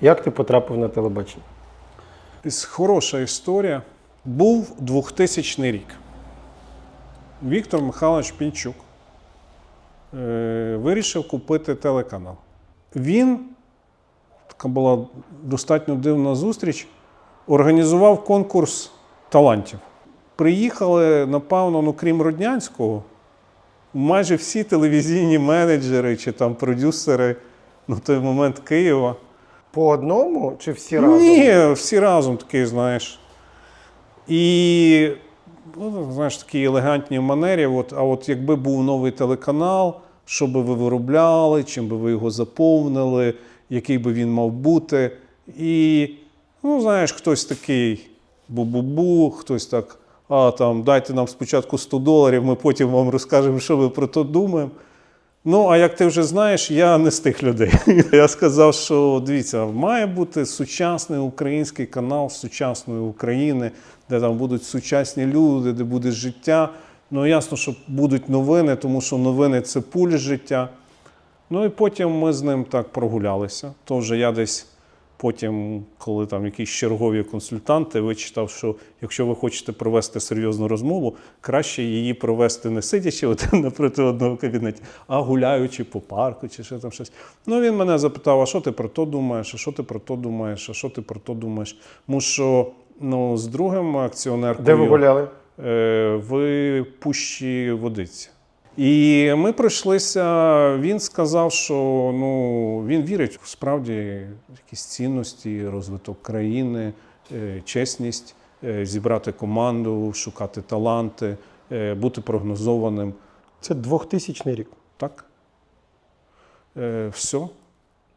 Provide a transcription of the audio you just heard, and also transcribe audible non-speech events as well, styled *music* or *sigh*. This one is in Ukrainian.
Як ти потрапив на телебачення? Хороша історія. Був 2000 рік. Віктор Михайлович Пінчук е, вирішив купити телеканал. Він, така була достатньо дивна зустріч, організував конкурс талантів. Приїхали, напевно, ну, крім Роднянського, майже всі телевізійні менеджери чи там продюсери на той момент Києва. По одному чи всі разом? Ні, всі разом такий, знаєш. І, ну, знаєш, такі елегантні манері. От, а от якби був новий телеканал, що би ви виробляли, чим би ви його заповнили, який би він мав бути. І, ну, знаєш, хтось такий бу-бу-бу, хтось так, а там дайте нам спочатку 100 доларів, ми потім вам розкажемо, що ви про то думаємо. Ну, а як ти вже знаєш, я не з тих людей. *laughs* Я сказав, що дивіться, має бути сучасний український канал сучасної України, де там будуть сучасні люди, де буде життя. Ну, ясно, що будуть новини, тому що новини це пуль життя. Ну і потім ми з ним так прогулялися. То вже я десь потім, коли там якісь чергові консультанти, вичитав, що якщо ви хочете провести серйозну розмову, краще її провести не сидячи *laughs* один напроти одного кабінеті, а гуляючи по парку чи що там щось. Ну він мене запитав: а що ти про то думаєш? А що ти про то думаєш? А що ти про то думаєш? Тому що ну, з другим акціонеркою Де ви гуляли? е, в Пущі Водиці. І ми пройшлися. Він сказав, що ну, він вірить справді якісь цінності, розвиток країни, е, чесність, е, зібрати команду, шукати таланти, е, бути прогнозованим. Це 2000 рік. Так? Все.